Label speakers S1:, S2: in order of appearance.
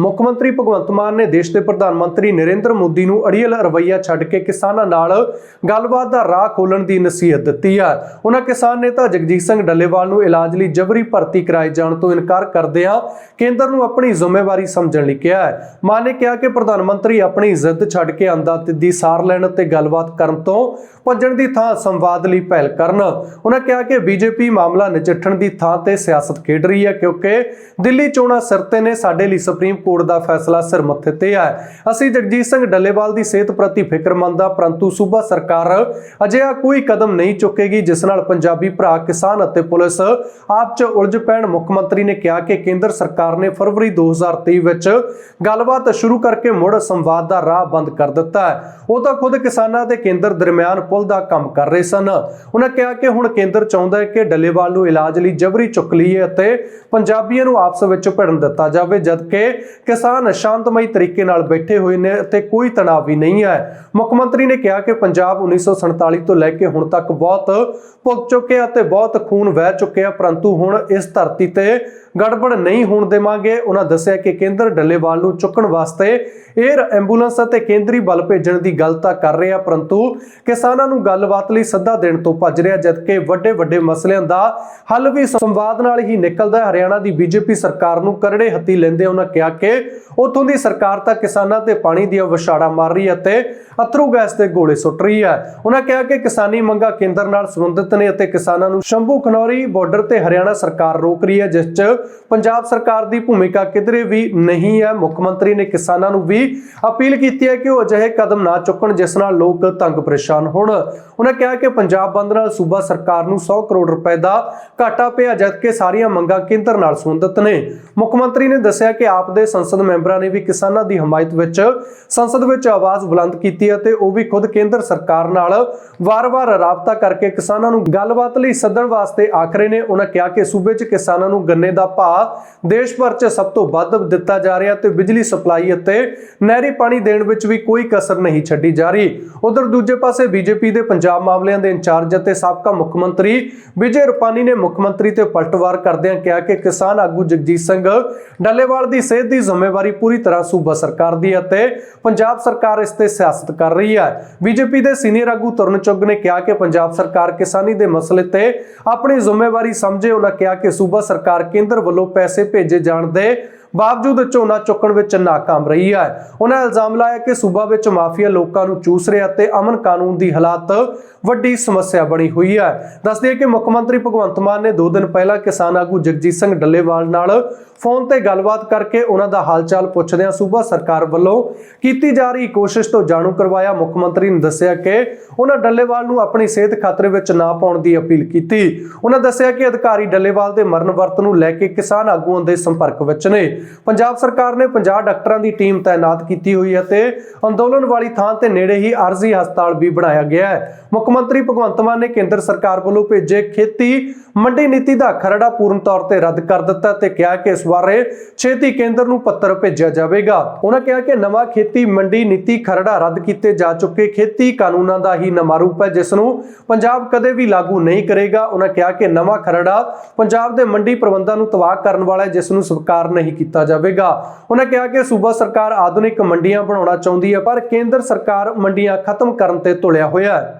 S1: ਮੁੱਖ ਮੰਤਰੀ ਭਗਵੰਤ ਮਾਨ ਨੇ ਦੇਸ਼ ਦੇ ਪ੍ਰਧਾਨ ਮੰਤਰੀ ਨਰਿੰਦਰ ਮੋਦੀ ਨੂੰ ਅੜੀਅਲ ਰਵੱਈਆ ਛੱਡ ਕੇ ਕਿਸਾਨਾਂ ਨਾਲ ਗੱਲਬਾਤ ਦਾ ਰਾਹ ਖੋਲਣ ਦੀ ਨਸੀਹਤ ਦਿੱਤੀ ਹੈ ਉਹਨਾਂ ਕਿਸਾਨ ਨੇਤਾ ਜਗਜੀਤ ਸਿੰਘ ਡੱਲੇਵਾਲ ਨੂੰ ਇਲਾਜ ਲਈ ਜਬਰੀ ਭਰਤੀ ਕਰਾਏ ਜਾਣ ਤੋਂ ਇਨਕਾਰ ਕਰਦਿਆਂ ਕੇਂਦਰ ਨੂੰ ਆਪਣੀ ਜ਼ਿੰਮੇਵਾਰੀ ਸਮਝਣ ਲਈ ਕਿਹਾ ਹੈ। ਮਾਨ ਨੇ ਕਿਹਾ ਕਿ ਪ੍ਰਧਾਨ ਮੰਤਰੀ ਆਪਣੀ ਜ਼ਿੱਦ ਛੱਡ ਕੇ ਅੰਦਾ ਦੀ ਸਾਰ ਲੈਣ ਅਤੇ ਗੱਲਬਾਤ ਕਰਨ ਤੋਂ ਭੱਜਣ ਦੀ ਥਾਂ ਸੰਵਾਦ ਲਈ ਪਹਿਲ ਕਰਨ। ਉਹਨਾਂ ਕਿਹਾ ਕਿ ਬੀਜੇਪੀ ਮਾਮਲਾ ਨਜਿੱਠਣ ਦੀ ਥਾਂ ਤੇ ਸਿਆਸਤ ਖੇਡ ਰਹੀ ਹੈ ਕਿਉਂਕਿ ਦਿੱਲੀ ਚੋਣਾਂ ਸਿਰ ਤੇ ਨੇ। ਸਾਡੇ ਲਈ ਸੁਪਰੀਮ ਕੋਰਟ ਦਾ ਫੈਸਲਾ ਸਿਰ ਮੱਥੇ ਤੇ ਹੈ। ਅਸੀਂ ਜਗਜੀਤ ਸਿੰਘ ਡੱਲੇਵਾਲ ਦੀ ਸਿਹਤ ਪ੍ਰਤੀ ਫਿਕਰਮੰਦ ਹਾਂ, ਪਰੰਤੂ ਸੂਬਾ ਸਰਕਾਰ ਅਜਿਹਾ ਕੋਈ ਕਦਮ ਨਹੀਂ ਚੁੱਕੇਗੀ ਜਿਸ ਨਾਲ ਪੰਜਾਬੀ ਭਰਾ, ਕਿਸਾਨ ਅਤੇ ਪੁਲਿਸ ਆਪ 'ਚ ਉਲਝ ਪੈਣ। ਮੁੱਖ ਮੰਤਰੀ ਨੇ ਕਿਹਾ ਕਿ ਕੇਂਦਰ ਸਰਕਾਰ ਨੇ ਫਰਵਰੀ 2023 ਵਿੱਚ ਗੱਲਬਾਤ ਸ਼ੁਰੂ ਕਰਕੇ ਮੁੜ ਸੰਵਾਦ ਦਾ ਰਾਹ ਬੰਦ ਕਰ ਦਿੱਤਾ ਹੈ। ਉਹ ਤਾਂ ਖੁਦ ਕਿਸਾਨਾਂ ਤੇ ਕੇਂਦਰ ਦਰਮਿਆਨ ਪੁਲ ਦਾ ਕੰਮ ਕਰ ਰਹੇ ਸਨ। ਉਹਨਾਂ ਕਿਹਾ ਕਿ ਹੁਣ ਕੇਂਦਰ ਚਾਹੁੰਦਾ ਹੈ ਕਿ ਡੱਲੇਵਾਲ ਨੂੰ ਇਲਾਜ ਲਈ ਜਬਰੀ ਚੁੱਕ ਲਈਏ ਅਤੇ ਪੰਜਾਬੀਆਂ ਨੂੰ ਆਪਸ ਵਿੱਚ ਭਿੜਨ ਦਿੱਤਾ ਜਾਵੇ, ਜਦਕਿ ਕਿਸਾਨ ਸ਼ਾਂਤਮਈ ਤਰੀਕੇ ਨਾਲ ਬੈਠੇ ਹੋਏ ਨੇ ਅਤੇ ਕੋਈ ਤਣਾਅ ਵੀ ਨਹੀਂ ਹੈ। ਮੁੱਖ ਮੰਤਰੀ ਨੇ ਕਿਹਾ ਕਿ ਪੰਜਾਬ 1947 ਤੋਂ ਲੈ ਕੇ ਹੁਣ ਤੱਕ ਬਹੁਤ ਭੁਗਤ ਚੁੱਕਿਆ ਅਤੇ ਬਹੁਤ ਖੂਨ ਵਹਿ ਚੁੱਕਿਆ ਪਰੰਤੂ ਹੁਣ ਇਸ ਧਰਤੀ ਤੇ ਗੜਬੜ ਨਹੀਂ ਹੋਣ ਦੇਵਾਂਗੇ। ਉਹਨਾਂ ਦੱਸਿਆ ਕਿ ਕੇਂਦਰ ਡੱਲੇਵਾਲ ਨੂੰ ਚੁੱਕਣ ਵਾਸਤੇ 에ਅਰ ਐਂਬੂਲੈਂਸ ਅਤੇ ਕੇਂਦਰੀ ਬਲ ਭੇਜਣ ਦੀ ਗੱਲ ਤਾਂ ਕਰ ਰਿਹਾ, ਪਰੰਤੂ ਕਿਸਾਨਾਂ ਨੂੰ ਗੱਲਬਾਤ ਲਈ ਸੱਦਾ ਦੇਣ ਤੋਂ ਭੱਜ ਰਿਹਾ, ਜਦਕਿ ਵੱਡੇ ਵੱਡੇ ਮਸਲਿਆਂ ਦਾ ਹੱਲ ਵੀ ਸੰਵਾਦ ਨਾਲ ਹੀ ਨਿਕਲਦਾ ਹਰਿਆਣਾ ਦੀ ਬੀਜੇਪੀ ਸਰਕਾਰ ਨੂੰ ਕਰੜੇ ਹੱਥੀ ਲੈਂਦੇ ਉਹਨਾਂ ਕਿਹਾ ਕਿ ਉਥੋਂ ਦੀ ਸਰਕਾਰ ਤਾਂ ਕਿਸਾਨਾਂ ਤੇ ਪਾਣੀ ਦੀਆਂ ਵਿਛਾੜਾ ਮਾਰ ਰਹੀ ਹੈ ਅਤੇ ਅਥਰੂ ਗੈਸ ਦੇ ਗੋਲੇ ਸੁੱਟ ਰਹੀ ਹੈ। ਉਹਨਾਂ ਕਿਹਾ ਕਿ ਕਿਸਾਨੀ ਮੰਗਾਂ ਕੇਂਦਰ ਨਾਲ ਸੰਬੰਧਿਤ ਨੇ ਅਤੇ ਕਿਸਾਨਾਂ ਨੂੰ ਸ਼ੰਭੂ ਖਨੌਰੀ ਬਾਰਡਰ ਤੇ ਹਰਿਆਣਾ ਸਰਕਾਰ ਰੋਕ ਰਹੀ ਹੈ, ਜਿਸ 'ਚ ਪੰਜਾਬ ਸਰਕਾਰ ਦੀ ਭੂਮਿਕਾ ਕਿਧਰੇ ਵੀ ਨਹੀਂ ਹੈ। ਮੁੱਖ ਮੰਤਰੀ ਨੇ ਕਿਸਾਨਾਂ ਨੂੰ ਵੀ ਅਪੀਲ ਕੀਤੀ ਹੈ ਕਿ ਉਹ ਅਜਿਹੇ ਕਦਮ ਨਾ ਚੁੱਕਣ, ਜਿਸ ਨਾਲ ਲੋਕ ਤੰਗ ਪਰੇਸ਼ਾਨ ਹੋਣ। ਉਹਨਾਂ ਕਿਹਾ ਕਿ ਪੰਜਾਬ ਬੰਦ ਨਾਲ ਸੂਬਾ ਸਰਕਾਰ ਨੂੰ 100 ਕਰੋੜ ਰੁਪਏ ਦਾ ਘਾਟਾ ਪਿਆ, ਜਦਕਿ ਸਾਰੀਆਂ ਮੰਗਾਂ ਕੇਂਦਰ ਨਾਲ ਸੰਬੰਧਿਤ ਨੇ। ਮੁੱਖ ਮੰਤਰੀ ਨੇ ਦੱਸਿਆ ਕਿ ਆਪ ਦੇ ਸੰਸਦ ਮੈਂਬਰਾਂ ਨੇ ਵੀ ਕਿਸਾਨਾਂ ਦੀ ਹਮਾਇਤ ਵਿੱਚ ਸੰਸਦ ਵਿੱਚ ਆਵਾਜ਼ ਬੁਲੰਦ ਕੀਤੀ ਹੈ ਉਹ ਵੀ ਖੁਦ ਕੇਂਦਰ ਸਰਕਾਰ ਨਾਲ ਵਾਰ-ਵਾਰ ਰਾਬਤਾ ਕਰਕੇ ਕਿਸਾਨਾਂ ਨੂੰ ਗੱਲਬਾਤ ਲਈ ਸੱਦਣ ਵਾਸਤੇ ਆਖਰੇ ਨੇ। ਉਹਨਾਂ ਕਿਹਾ ਕਿ ਸੂਬੇ 'ਚ ਕਿਸਾਨਾਂ ਨੂੰ ਗੰਨੇ ਦਾ ਭਾਅ ਦੇਸ਼ ਭਰ 'ਚ ਸਭ ਤੋਂ ਵੱਧ ਦਿੱਤਾ ਜਾ ਰਿਹਾ ਤੇ ਬਿਜਲੀ ਸਪਲਾਈ ਅਤੇ ਨਹਿਰੀ ਪਾਣੀ ਦੇਣ ਵਿੱਚ ਵੀ ਕੋਈ ਕਸਰ ਨਹੀਂ ਛੱਡੀ ਜਾ ਰਹੀ। ਉਧਰ ਦੂਜੇ ਪਾਸੇ ਬੀਜੇਪੀ ਦੇ ਪੰਜਾਬ ਮਾਮਲਿਆਂ ਦੇ ਇੰਚਾਰਜ ਅਤੇ ਸਾਬਕਾ ਮੁੱਖ ਮੰਤਰੀ ਵਿਜੇ ਰੁਪਾਨੀ ਨੇ ਮੁੱਖ ਮੰਤਰੀ ਤੇ ਪਲਟਵਾਰ ਕਰਦਿਆਂ ਕਿਹਾ ਕਿ ਕਿਸਾਨ ਆਗੂ ਜਗਜੀਤ ਸਿੰਘ ਡੱਲੇਵਾਲ ਦੀ ਸਿਹਤ ਦੀ ਜ਼ਿੰਮੇਵਾਰੀ ਪੂਰੀ ਤਰ੍ਹਾਂ ਸੂਬਾ ਸਰਕਾਰ ਦੀ ਅਤੇ ਪੰਜਾਬ ਸਰਕਾਰ ਇਸ ਤੇ ਸਿਆਸਤ ਕਰ ਰਹੀ ਹੈ। ਬੀਜੇਪੀ ਦੇ ਸੀਨੀਅਰ ਆਗੂ ਤਰਨ ਚੁੱਗ ਨੇ ਕਿਹਾ ਕਿ ਪੰਜਾਬ ਸਰਕਾਰ ਕਿਸਾਨੀ ਦੇ ਮਸਲੇ ਤੇ ਆਪਣੀ ਜ਼ਿੰਮੇਵਾਰੀ ਸਮਝੇ ਉਹਨਾਂ ਕਿਹਾ ਕਿ ਸੂਬਾ ਸਰਕਾਰ ਕੇਂਦਰ ਵੱਲੋਂ ਪੈਸੇ ਭੇਜੇ ਜਾਣ ਦੇ ਬਾਵਜੂਦ ਝੋਨਾ ਚੁੱਕਣ ਵਿੱਚ ਨਾਕਾਮ ਰਹੀ ਹੈ। ਉਹਨਾਂ ਇਲਜ਼ਾਮ ਲਾਇਆ ਕਿ ਸੂਬਾ ਵਿੱਚ ਮਾਫੀਆ ਲੋਕਾਂ ਨੂੰ ਚੂਸ ਰਿਹਾ ਤੇ ਅਮਨ ਕਾਨੂੰਨ ਦੀ ਹਾਲਾਤ ਵੱਡੀ ਸਮੱਸਿਆ ਬਣੀ ਹੋਈ ਹੈ। ਦੱਸਦੇ ਕਿ ਮੁੱਖ ਮੰਤਰੀ ਭਗਵੰਤ ਮਾਨ ਨੇ 2 ਦਿਨ ਪਹਿਲਾਂ ਕਿਸਾਨ ਆਗੂ ਜਗਜੀਤ ਸਿੰਘ ਡੱਲੇਵਾਲ ਨਾਲ ਫੋਨ ਤੇ ਗੱਲਬਾਤ ਕਰਕੇ ਉਹਨਾਂ ਦਾ ਹਾਲਚਾਲ ਪੁੱਛਦਿਆਂ ਸੂਬਾ ਸਰਕਾਰ ਵੱਲੋਂ ਕੀਤੀ ਜਾ ਰਹੀ ਕੋਸ਼ਿਸ਼ ਤੋਂ ਜਾਣੂ ਕਰਵਾਇਆ। ਮੁੱਖ ਮੰਤਰੀ ਨੇ ਦੱਸਿਆ ਕਿ ਉਹਨਾਂ ਡੱਲੇਵਾਲ ਨੂੰ ਆਪਣੀ ਸਿਹਤ ਖਤਰੇ ਵਿੱਚ ਨਾ ਪਾਉਣ ਦੀ ਅਪੀਲ ਕੀਤੀ। ਉਹਨਾਂ ਦੱਸਿਆ ਕਿ ਅਧਿਕਾਰੀ ਡੱਲੇਵਾਲ ਦੇ ਮਰਨ ਵਰਤ ਨੂੰ ਲੈ ਕੇ ਕਿਸਾਨ ਆਗੂਆਂ ਦੇ ਸੰਪਰਕ ਵਿੱਚ ਨੇ। ਪੰਜਾਬ ਸਰਕਾਰ ਨੇ 50 ਡਾਕਟਰਾਂ ਦੀ ਟੀਮ ਤਾਇਨਾਤ ਕੀਤੀ ਹੋਈ ਹੈ ਤੇ ਅੰਦੋਲਨ ਵਾਲੀ ਥਾਂ ਤੇ ਨੇੜੇ ਹੀ ਅਰਜ਼ੀ ਹਸਪਤਾਲ ਵੀ ਬਣਾਇਆ ਗਿਆ ਹੈ। ਮੁੱਖ ਮੰਤਰੀ ਭਗਵੰਤ ਮਾਨ ਨੇ ਕੇਂਦਰ ਸਰਕਾਰ ਵੱਲੋਂ ਭੇਜੇ ਖੇਤੀ ਮੰਡੀ ਨੀਤੀ ਦਾ ਖਰੜਾ ਪੂਰਨ ਤੌਰ ਤੇ ਰੱਦ ਕਰ ਦਿੱਤਾ ਤੇ ਕਿਹਾ ਕਿ ਇਸ ਬਾਰੇ ਛੇਤੀ ਕੇਂਦਰ ਨੂੰ ਪੱਤਰ ਭੇਜਿਆ ਜਾਵੇਗਾ। ਉਹਨਾਂ ਕਿਹਾ ਕਿ ਨਵਾਂ ਖੇਤੀ ਮੰਡੀ ਨੀਤੀ ਖਰੜਾ ਰੱਦ ਕੀਤੇ ਜਾ ਚੁੱਕੇ ਖੇਤੀ ਕਾਨੂੰਨਾਂ ਦਾ ਹੀ ਨਵਾਂ ਰੂਪ ਹੈ, ਜਿਸ ਨੂੰ ਪੰਜਾਬ ਕਦੇ ਵੀ ਲਾਗੂ ਨਹੀਂ ਕਰੇਗਾ। ਉਹਨਾਂ ਕਿਹਾ ਕਿ ਨਵਾਂ ਖਰੜਾ ਪੰਜਾਬ ਦੇ ਮੰਡੀ ਪ੍ਰਬੰਧਾਂ ਨੂੰ ਤਬਾਹ ਕਰਨ ਵਾਲਾ ਹੈ, ਜਿਸ ਨੂੰ ਸਵੀਕਾਰ ਨਹੀਂ ਕੀਤਾ ਕੀਤਾ ਜਾਵੇਗਾ। ਉਹਨਾਂ ਕਿਹਾ ਕਿ ਸੂਬਾ ਸਰਕਾਰ ਆਧੁਨਿਕ ਮੰਡੀਆਂ ਬਣਾਉਣਾ ਚਾਹੁੰਦੀ ਹੈ, ਪਰ ਕੇਂਦਰ ਸਰਕਾਰ ਮੰਡੀਆਂ ਖਤਮ ਕਰਨ ਤੇ ਤੁਲਿਆ ਹੋਇਆ ਹੈ।